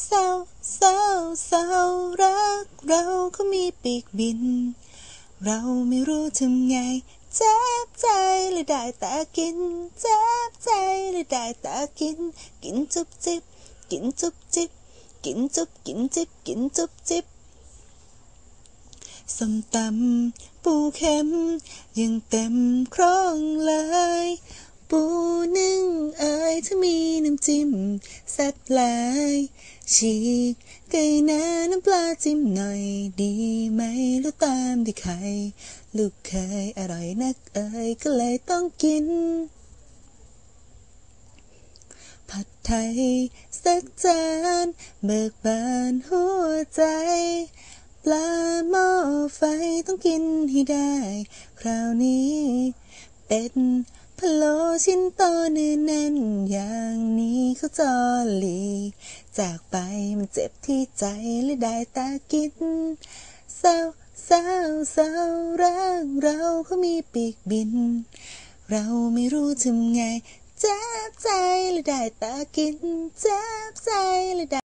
เศร้าเศร้าเศร้ารัก เราเขามีปีกบิน เราไม่รู้ทำไงเจ็บใจเลยได้แต่กินเจ็บใจเลยได้แต่กิน กินจุบจิบ กินจุบจิบ กินจุบกินจิบ กินจุบจิบส้มตำปูเค็มยังเต็มครองเลย ปู ถ้ามีน้ำจิ้มแซ่บหลายฉีกไก่หน้าน้ำปลาจิ้มหน่อยดีไหมแล้วตามด้วยไข่ลูกเคยอร่อยนักเอ่ยก็เลยต้องกิน ผัดไทยสักจานเบิกบานหัวใจปลาหม้อไฟต้องกินให้ได้ คราวนี้ เป็ด พะโลชิ้นโตเนื้อแน่นอย่างนี้เขาจอลี จากไปมันเจ็บที่ใจเลยได้ตากินเศร้าเศร้าเศร้ารักเราเขามีปีกบิน เราไม่รู้ทำไงเจ็บใจเลยได้ตากินเจ็บใจเลยได้